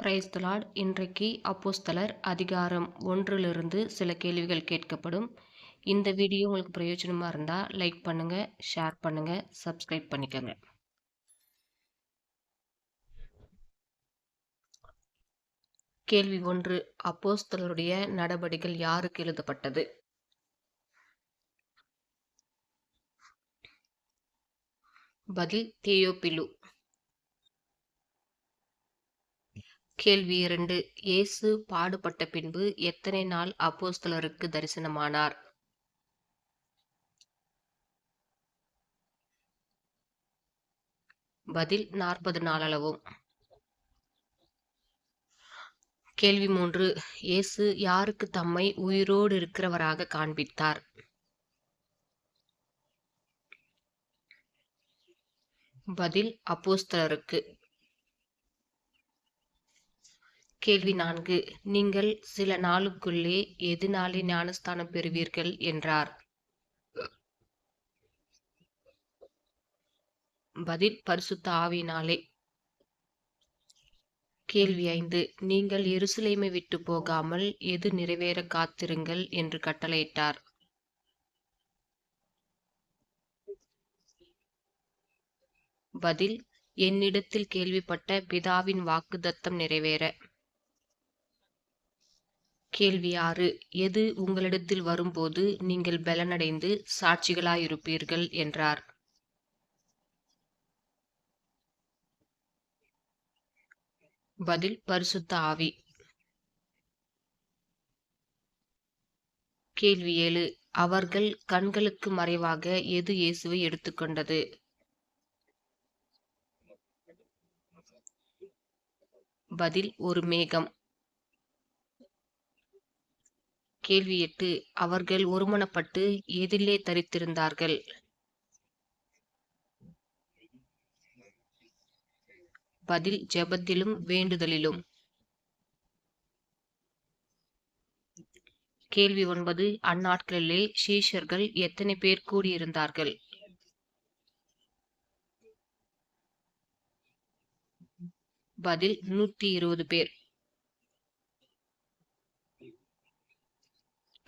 Price தலாட் இன்றைக்கு அப்போஸ்தலர் அதிகாரம் ஒன்றிலிருந்து சில கேள்விகள் கேட்கப்படும். இந்த வீடியோ உங்களுக்கு பிரயோஜனமாக இருந்தால் லைக் பண்ணுங்கள் ஷேர் பண்ணுங்கள் சப்ஸ்கிரைப் பண்ணிக்கோங்க. கேள்வி ஒன்று அப்போஸ்தலருடைய நடபடிகள் யாருக்கு எழுதப்பட்டது? பதில் தேயோபிலு. கேள்வி இரண்டு. இயேசு பாடுபட்ட பின்பு எத்தனை நாள் அப்போஸ்தலருக்கு தரிசனமானார்? பதில் நாற்பது நாளளவும் கேள்வி மூன்று. இயேசு யாருக்கு தம்மை உயிரோடு இருக்கிறவராக காண்பித்தார்? பதில் அப்போஸ்தலருக்கு. கேள்வி நான்கு. நீங்கள் சில நாளுக்குள்ளே எதினாலே ஞானஸ்தானம் பெறுவீர்கள்? என்றார். பதில் பரிசுத்த ஆவினாலே கேள்வி ஐந்து. நீங்கள் எருசலேமை விட்டு போகாமல் எது நிறைவேற காத்திருங்கள்? என்று கட்டளையிட்டார். பதில் என்னிடத்தில் கேள்விப்பட்ட பிதாவின் வாக்குதத்தம் நிறைவேற. கேள்வி ஆறு. எது உங்களிடத்தில் வரும்போது நீங்கள் பலனடைந்து சாட்சிகளாயிருப்பீர்கள் என்றார். பதில் பரிசுத்த ஆவி. கேள்வி ஏழு. அவர்கள் கண்களுக்கு மறைவாக எது இயேசுவை எடுத்துக்கொண்டது? பதில் ஒரு மேகம். கேள்வி எட்டு அவர்கள் ஒருமனப்பட்டு எதிலே தரித்திருந்தார்கள். பதில் ஜெபத்திலும் வேண்டுதலிலும். கேள்வி ஒன்பது அந்நாட்களிலே சீஷர்கள் எத்தனை பேர் கூடியிருந்தார்கள்? பதில் நூத்தி இருபது பேர்.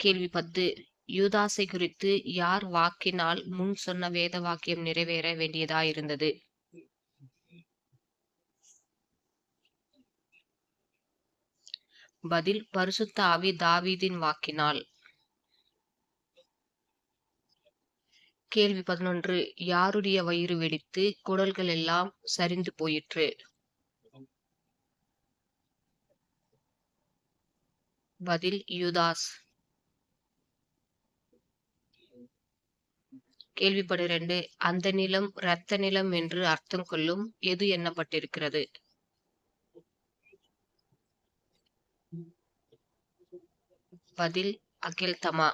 கேள்வி பத்து யூதாசை குறித்து யார் வாக்கினால் முன் சொன்ன வேத வாக்கியம் நிறைவேற வேண்டியதா இருந்தது? பதில் பரிசுத்த ஆவி தாவீதின் வாக்கினால். கேள்வி பதினொன்று யாருடைய வயிறு வெடித்து குடல்கள் எல்லாம் சரிந்து போயிற்று? பதில் யூதாஸ். கேள்வி ரெண்டு. அந்த நிலம் இரத்த நிலம் என்று அர்த்தம் கொள்ளும் எது எண்ணப்பட்டிருக்கிறது? பதில் அகில்தமா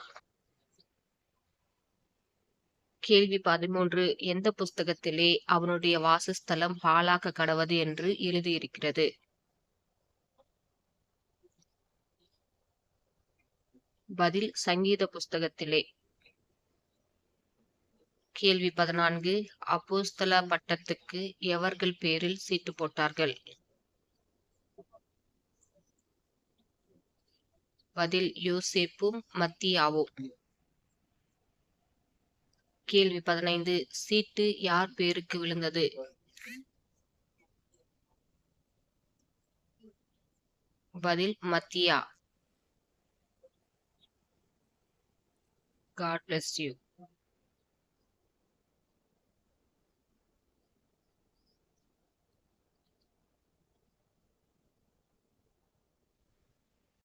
கேள்வி பதிமூன்று. எந்த புஸ்தகத்திலே அவனுடைய வாசஸ்தலம் பாலாக்க கடவது என்று எழுதியிருக்கிறது? பதில் சங்கீத புஸ்தகத்திலே. கேள்வி பதினான்கு. அப்போஸ்தல பட்டத்துக்கு எவர்கள் பேரில் சீட்டு போட்டார்கள்? பதில் யோசேப்பும் மத்தியாவும். கேள்வி பதினைந்து. சீட்டு யார் பேருக்கு விழுந்தது? பதில் மத்தியா. God bless you